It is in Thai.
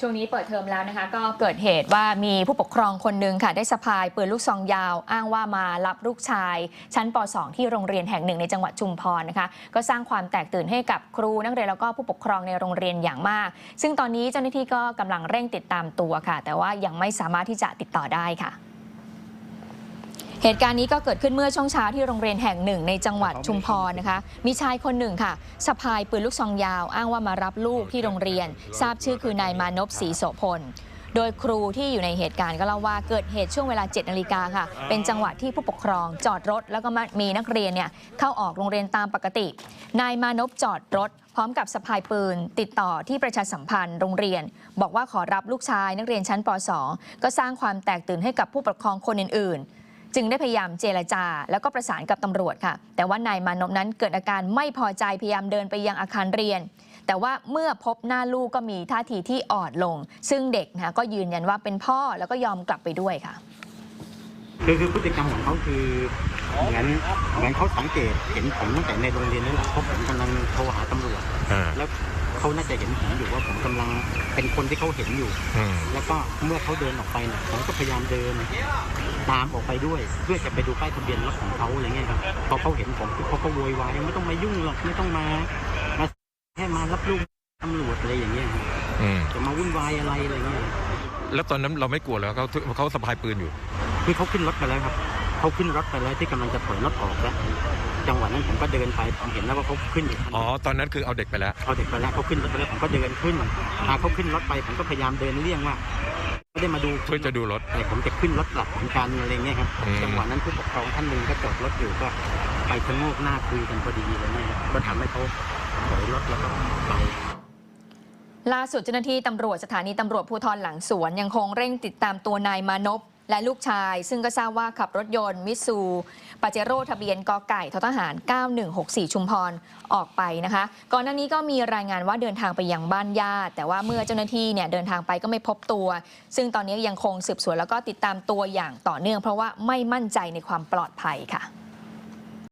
ช่วงนี้เปิดเทอมแล้วนะคะ ก็เกิดเหตุว่ามีผู้ปกครองคนหนึ่งค่ะ ได้สะพายปืนลูกซองยาว อ้างว่ามารับลูกชาย ชั้นป .2 ที่โรงเรียนแห่งหนึ่งในจังหวัดชุมพรนะคะ ก็สร้างความแตกตื่นให้กับครูนักเรียนแล้วก็ผู้ปกครองในโรงเรียนอย่างมาก ซึ่งตอนนี้เจ้าหน้าที่ก็กำลังเร่งติดตามตัวค่ะ แต่ว่ายังไม่สามารถที่จะติดต่อได้ค่ะ เหตุการณ์นี้ก็เกิดขึ้นเมื่อช่วงเช้าที่โรงเรียนแห่งหนึ่งในจังหวัดชุมพรนะคะ มีชายคนหนึ่งค่ะสะพายปืนลูกซองยาว อ้างว่ามารับลูกที่โรงเรียน ทราบชื่อคือนายมานพศรีโสพล โดยครูที่อยู่ในเหตุการณ์ก็เล่าว่าเกิดเหตุช่วงเวลา 7 นาฬิกาค่ะ เป็นจังหวะที่ผู้ปกครองจอดรถ แล้วก็มีนักเรียนเนี่ยเข้าออกโรงเรียนตามปกติ นายมานพจอดรถ พร้อมกับสะพายปืน ติดต่อที่ประชาสัมพันธ์โรงเรียน บอกว่าขอรับลูกชายนักเรียนชั้นป .2 ก็สร้างความแตกตื่นให้กับผู้ปกครองคนอื่นๆ จึงได้พยายามเจรจา แล้วก็ประสานกับตำรวจค่ะ แต่ว่านายมานพนั้นเกิดอาการไม่พอใจพยายามเดินไปยังอาคารเรียน แต่ว่าเมื่อพบหน้าลูกก็มีท่าทีที่อ่อนลง ซึ่งเด็กนะก็ยืนยันว่าเป็นพ่อแล้วก็ยอมกลับไปด้วยค่ะ คือคือพฤติกรรมของเขาคือเหมือนเหมือนเขาสังเกตเห็นผมตั้งแต่ในโรงเรียนนั่นแหละเพราะผมกำลังโทรหาตำรวจอ่าแล้ว เขาน่าจะเห็นผมอยู่ว่าผมกำลังเป็นคนที่เขาเห็นอยู่อืมแล้วก็เมื่อเขาเดินออกไปเนี่ยผมก็พยายามเดินตามออกไปด้วย เพื่อจะไปดูป้ายทะเบียนรถของเขาอะไรเงี้ยครับพอเขาเห็นผมปุ๊บเขาก็โวยวายไม่ต้องมายุ่งหรอกไม่ต้องมามาแค่มารับลูกตำรวจอะไรอย่างเงี้ยครับอืมจะมาวุ่นวายอะไรอะไรเงี้ยแล้วตอนนั้นเราไม่กลัวแล้วเขาเขาสะพายปืนอยู่คือเขาขึ้นรถไปแล้วครับ เขาขึ้นรถไปแล้วที่กำลังจะถอยรถออกแล้วจังหวะนั้นผมก็เดินไปผมเห็นแล้วว่าเขาขึ้นอยู่อ๋อตอนนั้นคือเอาเด็กไปแล้วเอาเด็กไปแล้วเขาขึ้นรถไปแล้วผมก็เดินขึ้นพาเขาขึ้นรถไปผมก็พยายามเดินเลี่ยงว่าไม่ได้มาดูช่วยจะดูรถแต่ผมจะขึ้นรถกลับเหมือนกันอะไรเงี้ยครับอืมจังหวะนั้นผู้ปกครองท่านหนึ่งก็จอดรถอยู่ก็ไปชะโงกหน้าคุยกันพอดีอะไรเงี้ยครับก็ทำให้เขาถอยรถแล้วก็ไปล่าสุดเจ้าหน้าที่ตำรวจสถานีตำรวจภูธรหลังสวนยังคงเร่งติดตามตัวนายมานพ และลูกชาย ซึ่งก็ทราบว่าขับรถยนต์มิสซูปาเจโร่ทะเบียนกไก่ททหาร 9164 ชุมพรออกไปนะคะ ก่อนหน้านี้ก็มีรายงานว่าเดินทางไปยังบ้านญาติ แต่ว่าเมื่อเจ้าหน้าที่เนี่ยเดินทางไปก็ไม่พบตัว ซึ่งตอนนี้ยังคงสืบสวนแล้วก็ติดตามตัวอย่างต่อเนื่อง เพราะว่าไม่มั่นใจในความปลอดภัยค่ะ